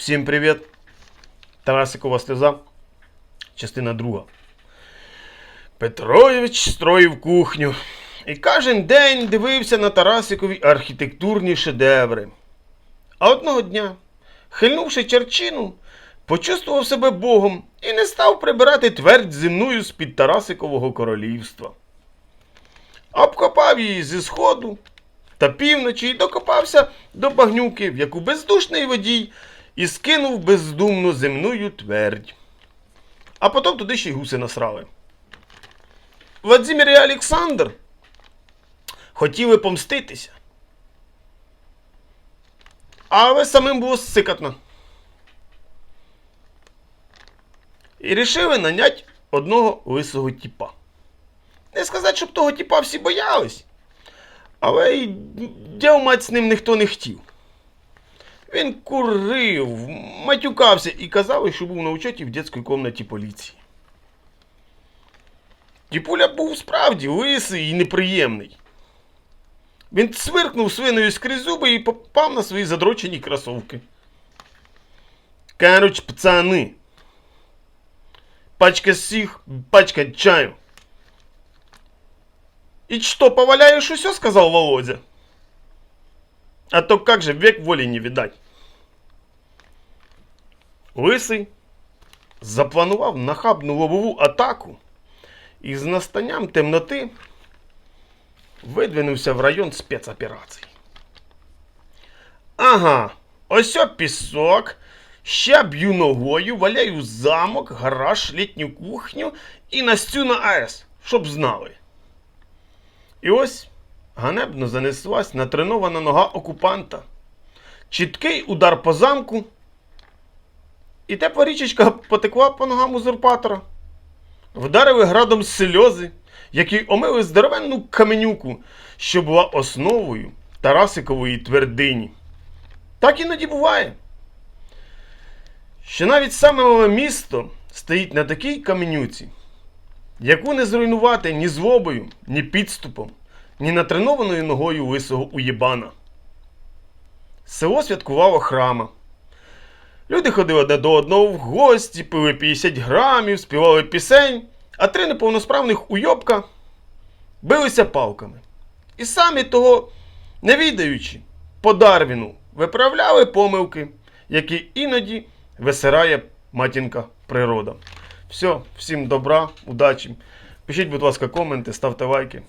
Всім привіт! Тарасикова сльоза, частина друга. Петрович строїв кухню і кожен день дивився на Тарасикові архітектурні шедеври. А одного дня, хильнувши черчину, почувствував себе Богом і не став прибирати твердь земною з-під Тарасикового королівства. Обкопав її зі сходу та півночі і докопався до багнюки, в яку бездушний водій і скинув бездумну земную твердь. А потім туди ще й гуси насрали. Владимир і Олександр хотіли помститися. Але самим було сикатно. І рішили нанять одного лисого тіпа. Не сказати, щоб того тіпа всі боялись. Але й дяв мать з ним ніхто не хотів. Він курив, матюкався і казав, що був на учеті в дитячій кімнаті поліції. Тіпуля був справді лисий і неприємний. Він цвиркнув свиною скрізь зуби і попав на свої задрочені кросовки. Короче, пацани. Пачка сих, пачка чаю. И что, поваляешь все, сказал Володя. А то как же век воли не видать. Лисий запланував нахабну лобову атаку і з настанням темноти видвинувся в район спецоперацій. Ага, ось пісок, ще б'ю ногою, валяю замок, гараж, літню кухню і настю на АЕС, щоб знали. І ось ганебно занеслась натренована нога окупанта. Чіткий удар по замку. І тепла річечка потекла по ногам узурпатора. Вдарили градом сльози, які омили здоровенну каменюку, що була основою Тарасикової твердині. Так іноді буває. Що навіть саме місто стоїть на такій каменюці, яку не зруйнувати ні злобою, ні підступом, ні натренованою ногою лисого уєбана. Село святкувало храма. Люди ходили одне до одного в гості, пили 50 грамів, співали пісень, а три неповносправних уйобка билися палками. І самі того, не відаючи, по Дарвіну виправляли помилки, які іноді висирає матінка природа. Все, всім добра, удачі. Пишіть, будь ласка, коменти, ставте лайки.